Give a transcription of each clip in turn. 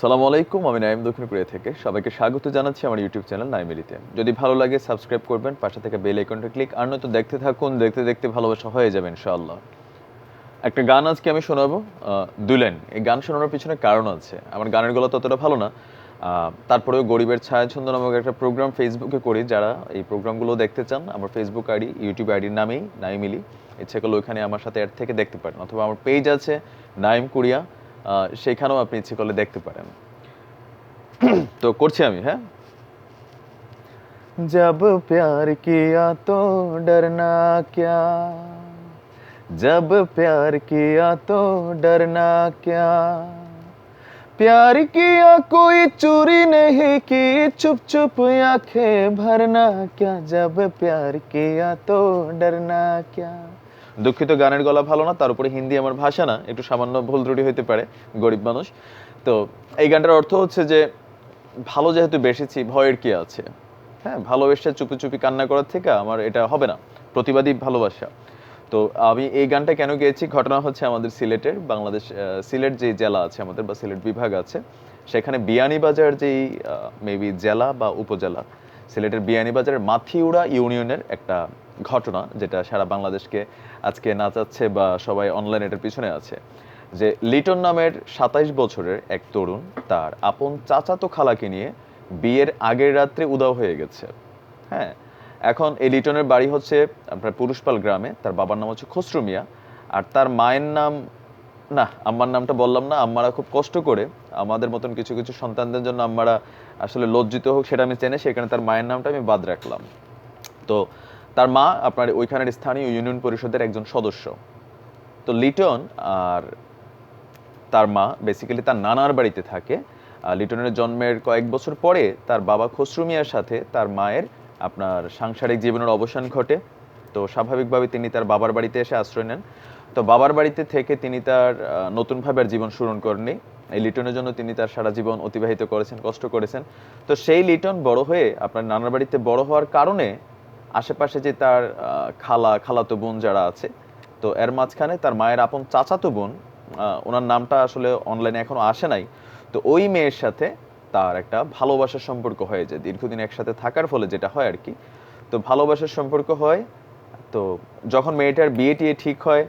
সালামু আলাইকুম, আমি নাইম দক্ষিণ কোরিয়া থেকে। সবাইকে স্বাগত জানাচ্ছি আমার ইউটিউব চ্যানেল নাইমেরিতে যদি ভালো লাগে, সাবস্ক্রাইব করবেন, পাশে থেকে বেল আইকনটা ক্লিক, আর নয়তো দেখতে থাকুন, দেখতে দেখতে ভালোবাসা হয়ে যাবে, ইনশাআল্লাহ। একটা গান আজকে আমি শোনাবো দুলেন। এই গান শোনানোর পিছনে কারণ আছে। আমার গানের গলা ততটা ভালো না। তারপরেও গরিবের ছায়াছন্দ নামক একটা প্রোগ্রাম ফেসবুকে করি, যারা এই প্রোগ্রামগুলো দেখতে চান, আমার ফেসবুক আইডি ইউটিউব আইডির নামেই নাইমিলি ইচ্ছে করলে ওইখানে আমার সাথে অ্যাড থেকে দেখতে পারেন। অথবা আমার পেজ আছে নাইম কুরিয়া। সেখানেও আপনি ইচ্ছে করলে দেখতে পারেন তো করছি আমি হ্যাঁ जब प्यार किया तो डरना क्या जब प्यार किया तो डरना क्या प्यार किया कोई चोरी नहीं की चुप चुप आंखें भरना क्या जब प्यार किया तो डरना क्या দুঃখিত গানের গলা ভালো না, তার উপরে হিন্দি আমার ভাষা না, একটু সামান্য ভুল ত্রুটি হতে পারে, গরিব মানুষ। তো এই গানটার অর্থ হচ্ছে যে, ভালো যেহেতু বেসেছি, ভয়ের কি আছে? হ্যাঁ ভালোবেসে চুপি চুপি কান্না করার থেকে আমার এটা হবে না, প্রতিবাদী ভালোবাসা। তো আমি এই গানটা কেন গেয়েছি? ঘটনা হচ্ছে আমাদের সিলেটের, বাংলাদেশ সিলেট যে জেলা আছে আমাদের, বা সিলেট বিভাগ আছে, সেখানে বিয়ানীবাজার যেই মেবি জেলা বা উপজেলা, সিলেটের বিয়ানীবাজারের মাথিউড়া ইউনিয়নের একটা ঘটনা যেটা সারা বাংলাদেশকে আজকে নাচাচ্ছে বা সবাই অনলাইন এটার পিছনে আছে, যে লিটন নামের সাতাইশ বছরের এক তরুণ তার আপন চাচাতো খালাকে নিয়ে বিয়ের আগের রাত্রে উদাও হয়ে গেছে। হ্যাঁ এখন এই লিটনের বাড়ি হচ্ছে আপনার পুরুষপাল গ্রামে, তার বাবার নাম হচ্ছে খসরু মিয়া, আর তার মায়ের নাম, না, আম্মার নামটা বললাম না, আম্মারা খুব কষ্ট করে, আমাদের মতন কিছু কিছু সন্তানদের জন্য আম্মারা আসলে লজ্জিত হোক সেটা আমি চেনে, সেখানে তার মায়ের নামটা আমি বাদ রাখলাম। তো তার মা আপনার ওইখানের স্থানীয় ইউনিয়ন পরিষদের একজন সদস্য। তো লিটন আর তার মা বেসিক্যালি তার নানার বাড়িতে থাকে। লিটনের জন্মের কয়েক বছর পরে তার বাবা খসরু মিয়ার সাথে তার মায়ের আপনার সাংসারিক জীবনের অবসান ঘটে। তো স্বাভাবিকভাবে তিনি তার বাবার বাড়িতে এসে আশ্রয় নেন। তো বাবার বাড়িতে থেকে তিনি তার নতুনভাবে আর জীবন শুরু করেননি। এই লিটনের জন্য তিনি তার সারা জীবন অতিবাহিত করেছেন, কষ্ট করেছেন। তো সেই লিটন বড় হয়ে আপনার নানার বাড়িতে বড় হওয়ার কারণে আশেপাশে যে তার খালা, খালাতো বোন যারা আছে, তো এর মাঝখানে তার মায়ের আপন চাচাতো বোন ওনার নামটা আসলে অনলাইনে এখনও আসে নাই, তো ওই মেয়ের সাথে তার একটা ভালোবাসার সম্পর্ক হয়ে যায়। দীর্ঘদিন একসাথে থাকার ফলে যেটা হয় আর কি, তো ভালোবাসার সম্পর্ক হয়, তো যখন মেয়েটার বিয়ে টিয়ে ঠিক হয়,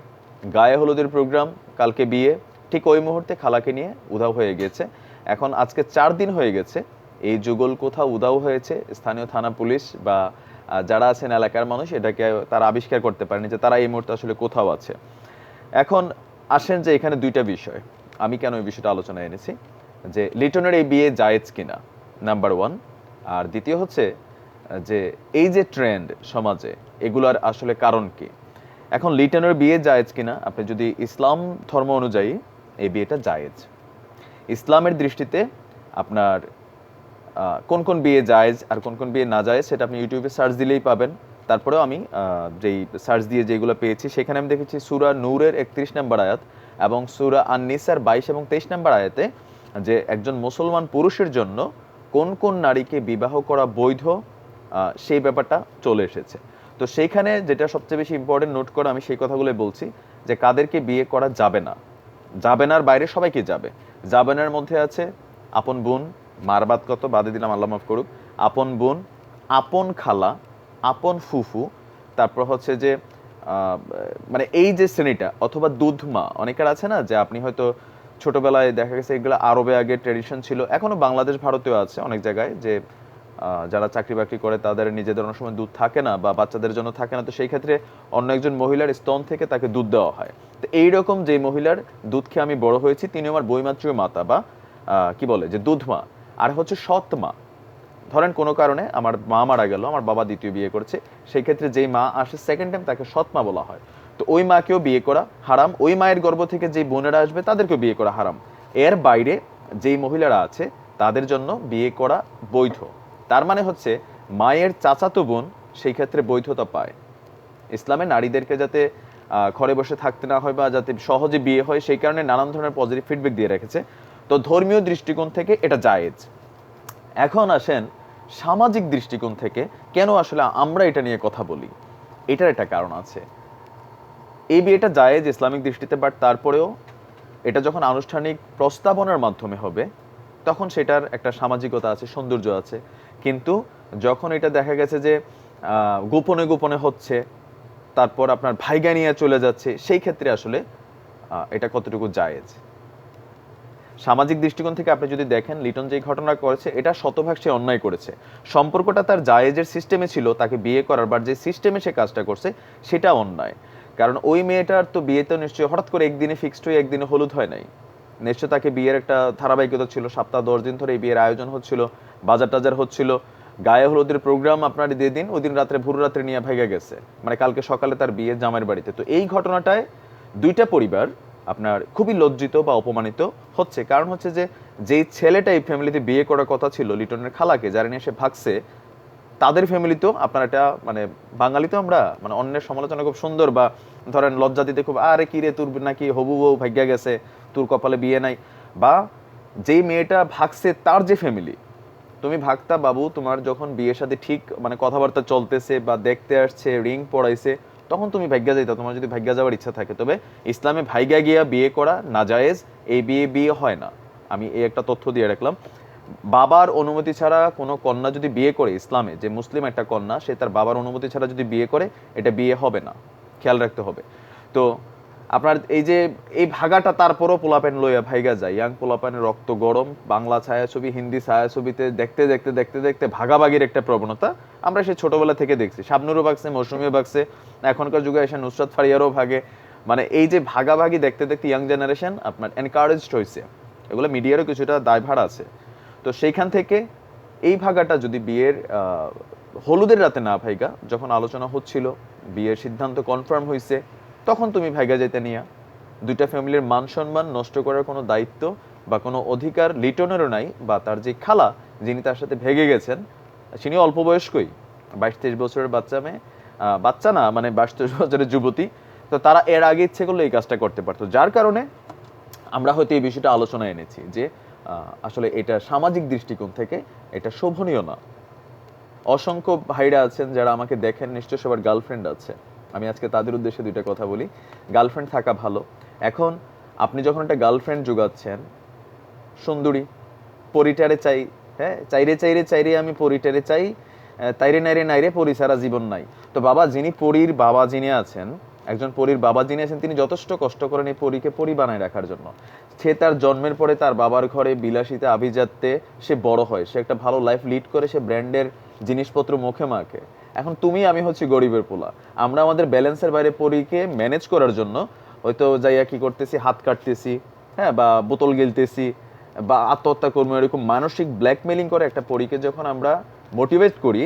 গায়ে হলুদের প্রোগ্রাম কালকে বিয়ে, ঠিক ওই মুহূর্তে খালাকে নিয়ে উধাও হয়ে গেছে। এখন আজকে চার দিন হয়ে গেছে, এই যুগল কোথাও উধাও হয়েছে, স্থানীয় থানা পুলিশ বা যারা আছেন এলাকার মানুষ, এটাকে তারা আবিষ্কার করতে পারেনি যে তারা এই মুহূর্তে আসলে কোথাও আছে। এখন আসেন যে এখানে দুইটা বিষয়। আমি কেন এই বিষয়টা আলোচনায় এনেছি? যে লিটনের এই বিয়ে জায়েজ কিনা? নাম্বার ওয়ান আর দ্বিতীয় হচ্ছে, যে এই যে ট্রেন্ড সমাজে, এগুলার আসলে কারণ কি? এখন লিটনের বিয়ে জায়েজ কিনা? আপনি যদি ইসলাম ধর্ম অনুযায়ী এই বিয়েটা জায়েজ। ইসলামের দৃষ্টিতে আপনার কোন কোন বিয়ে জায়েজ আর কোন কোন বিয়ে না জায়েজ সেটা আপনি ইউটিউবে সার্চ দিলেই পাবেন। তারপরেও আমি যেই সার্চ দিয়ে যেগুলো পেয়েছি, সেখানে আমি দেখেছি সুরা নূরের একত্রিশ নম্বর আয়াত এবং সুরা আননিসার বাইশ এবং তেইশ নম্বর আয়াতে যে একজন মুসলমান পুরুষের জন্য কোন কোন নারীকে বিবাহ করা বৈধ সেই ব্যাপারটা চলে এসেছে। তো সেইখানে যেটা সবচেয়ে বেশি ইম্পর্টেন্ট নোট করে আমি সেই কথাগুলো বলছি যে কাদেরকে বিয়ে করা যাবে না। যাবেনার বাইরে সবাইকে যাবে। যাবেনার মধ্যে আছে আপন বোন মারবাদ কত? বাদে দিলাম, আল্লাহ মাফ করুক। আপন বোন, আপন খালা, আপন ফুফু, তারপর হচ্ছে যে মানে এই যে শ্রেণীটা, অথবা দুধমা, অনেকের আছে না, যে আপনি হয়তো ছোটবেলায় দেখা গেছে এগুলো আরবে আগে ট্রেডিশন ছিল, এখনও বাংলাদেশ, ভারতেও আছে অনেক জায়গায় যে যারা চাকরি বাকরি করে তাদের নিজেদের অনেক সময় দুধ থাকে না বা বাচ্চাদের জন্য থাকে না, তো সেই ক্ষেত্রে অন্য একজন মহিলার স্তন থেকে তাকে দুধ দেওয়া হয়। তো এইরকম যে মহিলার দুধ খেয়ে আমি বড় হয়েছি তিনি আমার বইমাত্রীয় মাতা বা কি বলে? যে দুধ মা আর হচ্ছে সৎ মা। ধরেন কোনো কারণে আমার মা মারা গেল, আমার বাবা দ্বিতীয় বিয়ে করছে, সেই ক্ষেত্রে যেই মা আসে সেকেন্ড টাইম তাকে সৎ মা বলা হয়। তো ওই মাকেও বিয়ে করা হারাম, ওই মায়ের গর্ভ থেকে যেই বোনেরা আসবে তাদেরকেও বিয়ে করা হারাম। এর বাইরে যেই মহিলারা আছে তাদের জন্য বিয়ে করা বৈধ। তার মানে হচ্ছে মায়ের চাচাতো বোন সেই ক্ষেত্রে বৈধতা পায়। ইসলামে নারীদেরকে যাতে ঘরে বসে থাকতে না হয় বা যাতে সহজে বিয়ে হয়, সেই কারণে নানান ধরনের পজিটিভ ফিডব্যাক দিয়ে রেখেছে। তো ধর্মীয় দৃষ্টিকোণ থেকে এটা জায়েজ। এখন আসেন সামাজিক দৃষ্টিকোণ থেকে কেন আসলে আমরা এটা নিয়ে কথা বলি? এটার একটা কারণ আছে। এই বিয়েটা জায়েজ ইসলামিক দৃষ্টিতে, বাট তারপরেও এটা যখন আনুষ্ঠানিক প্রস্তাবনার মাধ্যমে হবে, তখন সেটার একটা সামাজিকতা আছে, সৌন্দর্য আছে। কিন্তু যখন এটা দেখা গেছে যে গোপনে গোপনে হচ্ছে, তারপর আপনার ভাইগা নিয়ে চলে যাচ্ছে, সেই ক্ষেত্রে আসলে এটা কতটুকু জায়েজ? সামাজিক দৃষ্টিকোণ থেকে আপনি যদি দেখেন, লিটন যে ঘটনা করেছে, এটা শতভাগ সে অন্যায় করেছে। সম্পর্কটা তার জায়েজের সিস্টেমে ছিল, তাকে বিয়ে করার বা যে সিস্টেমে সে কাজটা করছে, সেটা অন্যায়। কারণ ওই মেয়েটার তো বিয়ে তো নিশ্চয়ই হঠাৎ করে একদিনে ফিক্সড হয়ে, একদিনে হলুদ হয় নাই। নিশ্চয় তাকে বিয়ের একটা ধারাবাহিকতা ছিল, সপ্তাহ দশ দিন ধরে এই বিয়ের আয়োজন হচ্ছিল, বাজার টাজার হচ্ছিল। গায়ে হলুদের প্রোগ্রাম আপনার দিয়ে দিন, ওই দিন রাত্রে, ভোর রাত্রে নিয়ে ভেগে গেছে। মানে কালকে সকালে তার বিয়ে জামাইয়ের বাড়িতে। তো এই ঘটনাটায় দুইটা পরিবার আপনার খুবই লজ্জিত বা অপমানিত হচ্ছে। কারণ হচ্ছে যে, যেই ছেলেটা এই ফ্যামিলিতে বিয়ে করার কথা ছিল, লিটনের খালাকে, যারা নিয়ে সে ভাগছে, তাদের ফ্যামিলিতেও আপনার এটা মানে বাঙালিতেও আমরা মানে অন্যের সমালোচনা খুব সুন্দর বা ধরেন লজ্জা দিতে খুব, আরে কি রে তোর নাকি হবু বউ ভাগ্যা গেছে, তোর কপালে বিয়ে নাই? বা যেই মেয়েটা ভাগছে তার যে ফ্যামিলি তুমি ভাগতা বাবু, তোমার যখন বিয়ের সাথে ঠিক মানে কথাবার্তা চলতেছে বা দেখতে আসছে, রিং পড়াইছে তখন তুমি ভাগ্যা যাইতা, তোমার যদি ভাগ্যা যাওয়ার ইচ্ছা থাকে। তবে ইসলামে ভাইগা গিয়া বিয়ে করা না জায়েজ এই বিয়ে বিয়ে হয় না। আমি এই একটা তথ্য দিয়ে রাখলাম। বাবার অনুমতি ছাড়া কোনো কন্যা যদি বিয়ে করে ইসলামে, যে মুসলিম একটা কন্যা, সে তার বাবার অনুমতি ছাড়া যদি বিয়ে করে, এটা বিয়ে হবে না। খেয়াল রাখতে হবে। তো আপনার এই যে, এই ভাগাটা তারপরও পোলাপেন লইয়া ভাইগা যায়। ইয়াং পোলাপেনের রক্ত গরম, বাংলা ছায়াছবি, হিন্দি ছায়াছবিতে দেখতে দেখতে দেখতে দেখতে ভাগাভাগির একটা প্রবণতা আমরা সেই ছোটবেলা থেকে দেখছি। শাবনুরও ভাগছে, মৌসুমিও ভাগছে, এখনকার যুগে এসে নুসরাত ফারিয়ারও ভাগে। মানে এই যে ভাগাভাগি দেখতে দেখতে ইয়াং জেনারেশন আপনার এনকারেজড হয়েছে এগুলো মিডিয়ারও কিছুটা দায়ভার আছে। তো সেইখান থেকে এই ভাগাটা যদি বিয়ের হলুদের রাতে না ভাইগা, যখন আলোচনা হচ্ছিল, বিয়ের সিদ্ধান্ত কনফার্ম হয়েছে তখন তুমি ভাইগা যেতে নিয়া। দুইটা ফ্যামিলির মান সম্মান নষ্ট করার কোনো দায়িত্ব বা কোনো অধিকার লিটনেরও নাই বা তার যে খালা যিনি তার সাথে ভেগে গেছেন তিনি অল্প বয়স্কই, বাইশ তেইশ বছরের বাচ্চা মেয়ে বাচ্চা না মানে বাইশ তেইশ বছরের যুবতী। তো তারা এর আগে ইচ্ছে করলে এই কাজটা করতে পারতো। যার কারণে আমরা হয়তো এই বিষয়টা আলোচনায় এনেছি যে আসলে এটা সামাজিক দৃষ্টিকোণ থেকে এটা শোভনীয় না। অসংখ্য ভাইরা আছেন যারা আমাকে দেখেন নিশ্চয় সবার গার্লফ্রেন্ড আছে। আমি আজকে তাদের উদ্দেশ্যে দুইটা কথা বলি। গার্লফ্রেন্ড থাকা ভালো। এখন আপনি যখন একটা গার্লফ্রেন্ড যোগাচ্ছেন সুন্দরী, পরিটারে চাই হ্যাঁ চাইরে চাইরে চাইরে আমি পরিটারে চাই তাইরে নাইরে নাইরে পরি সারা জীবন নাই। তো বাবা, যিনি পরীর বাবা যিনি আছেন, একজন পরীর বাবা যিনি আছেন, তিনি যথেষ্ট কষ্ট করেন এই পরীকে পরি বানায় রাখার জন্য। সে তার জন্মের পরে তার বাবার ঘরে বিলাসিতা আভিজাত্যে সে বড় হয়। সে একটা ভালো লাইফ লিড করে, সে ব্র্যান্ডের জিনিসপত্র মুখে মাখে। এখন তুমি, আমি হচ্ছি গরিবের পোলা। আমরা আমাদের ব্যালেন্সের বাইরে পরীকে ম্যানেজ করার জন্য হয়তো যাইয়া কি করতেছি, হাত কাটতেছি হ্যাঁ বা বোতল গিলতেছি, বা আত্মহত্যা করব, এরকম মানসিক ব্ল্যাকমেলিং করে একটা পরীকে যখন আমরা মোটিভেট করি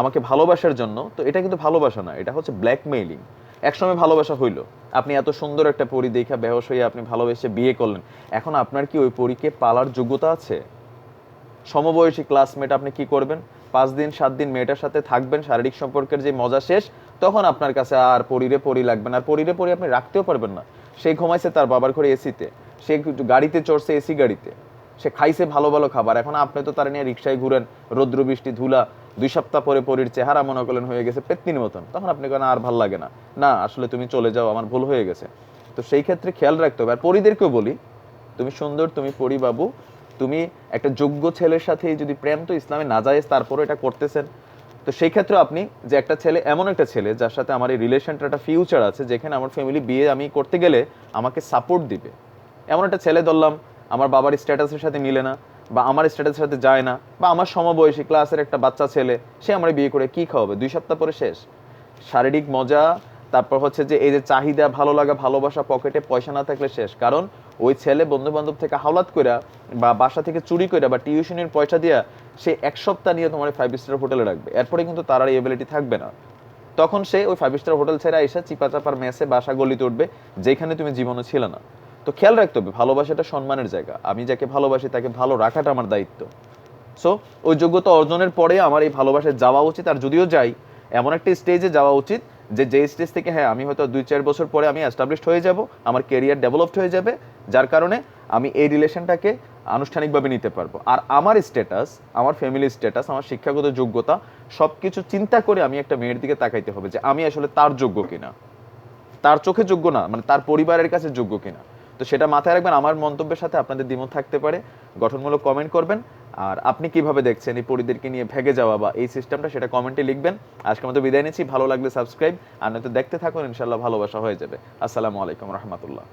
আমাকে ভালোবাসার জন্য, তো এটা কিন্তু ভালোবাসা না, এটা হচ্ছে ব্ল্যাকমেইলিং একসময় ভালোবাসা হইল। আপনি এত সুন্দর একটা পরি দেখা বেহস হয়ে আপনি ভালোবেসে বিয়ে করলেন। এখন আপনার কি ওই পরীকে পালার যোগ্যতা আছে? সমবয়সী ক্লাসমেট আপনি কি করবেন? পাঁচ দিন, সাত দিন মেয়েটার সাথে থাকবেন, শারীরিক সম্পর্কের যে মজা শেষ, তখন আপনার কাছে আর পরিরে পরি লাগবে না। আর পরিরে পরি আপনি রাখতেও পারবেন না। সে ঘুমাইছে তার বাবার ঘরে এসিতে সে গাড়িতে চড়ছে এসি গাড়িতে। সে খাইছে ভালো ভালো খাবার। এখন আপনি তো তার নিয়ে রিক্সায় ঘুরেন, রৌদ্র, বৃষ্টি, ধুলা, দুই সপ্তাহ পরে পরির চেহারা মনে করলেন হয়ে গেছে পেত্নির মতন। তখন আপনি কেন আর ভালো লাগে না? না, আসলে তুমি চলে যাও, আমার ভুল হয়ে গেছে। তো সেই ক্ষেত্রে খেয়াল রাখতে হবে। আর পরিদেরকেও বলি, তুমি সুন্দর, তুমি পরি বাবু তুমি একটা যোগ্য ছেলের সাথে যদি প্রেম তো ইসলামে না যায় তারপরে এটা করতেছেন। তো সেই ক্ষেত্রে আপনি যে একটা ছেলে, এমন একটা ছেলে, যার সাথে আমার এই রিলেশনটা একটা ফিউচার আছে, যেখানে আমার ফ্যামিলি বিয়ে আমি করতে গেলে আমাকে সাপোর্ট দিবে। এমন একটা ছেলে ধরলাম, আমার বাবার স্ট্যাটাসের সাথে মিলে না, বা আমার স্ট্যাটাসের সাথে যায় না, বা আমার সমবয়সী ক্লাসের একটা বাচ্চা ছেলে, সে আমার বিয়ে করে কি খাওয়াবে? দুই সপ্তাহ পরে শেষ। শারীরিক মজা, তারপর হচ্ছে যে এই যে চাহিদা, ভালো লাগা, ভালোবাসা পকেটে পয়সা না থাকলে শেষ। কারণ ওই ছেলে বন্ধু বান্ধব থেকে হাওলাত কইরা বা বাসা থেকে চুরি কইরা বা টিউশনের পয়সা দিয়া সে এক সপ্তাহ নিয়ে তোমার ফাইভ স্টার হোটেলে রাখবে। এরপরে কিন্তু তার আর এবিলিটি থাকবে না। তখন সে ওই ফাইভ স্টার হোটেল ছেড়ে এসে চিপা চাপার মেসে বাসা গলিতে উঠবে, যেখানে তুমি জীবনে ছিল না। তো খেয়াল রাখতে হবে, ভালোবাসাটা সম্মানের জায়গা। আমি যাকে ভালোবাসি তাকে ভালো রাখাটা আমার দায়িত্ব। সো ওই যোগ্যতা অর্জনের পরে আমার এই ভালোবাসায় যাওয়া উচিত। আর যদিও যাই, এমন একটা স্টেজে যাওয়া উচিত যে যে স্টেজ থেকে হ্যাঁ আমি হয়তো দুই চার বছর পরে আমি অ্যাস্টাবলিশড হয়ে যাব, আমার কেরিয়ার ডেভেলপড হয়ে যাবে, যার কারণে আমি এই রিলেশনটাকে আনুষ্ঠানিকভাবে নিতে পারব। আর আমার স্ট্যাটাস আমার ফ্যামিলি স্ট্যাটাস আমার শিক্ষাগত যোগ্যতা সব কিছু চিন্তা করে আমি একটা মেয়ের দিকে তাকাইতে হবে যে আমি আসলে তার যোগ্য কিনা। তার চোখে যোগ্য না মানে তার পরিবারের কাছে যোগ্য কিনা। তো সেটা মাথায় রাখবেন, আমার মন্তব্যের সাথে আপনাদের দ্বিমত থাকতে পারে। গঠনমূলক কমেন্ট করবেন। আর আপনি কীভাবে দেখছেন এই পরিদেরকে নিয়ে ভেগে যাওয়া বা এই সিস্টেমটা সেটা কমেন্টে লিখবেন। আজকের মতো বিদায় নিচ্ছি, ভালো লাগলে সাবস্ক্রাইব আর নয়তো দেখতে থাকুন ইনশাল্লাহ ভালোবাসা হয়ে যাবে। আসসালামু আলাইকুম রহমতুল্লাহ।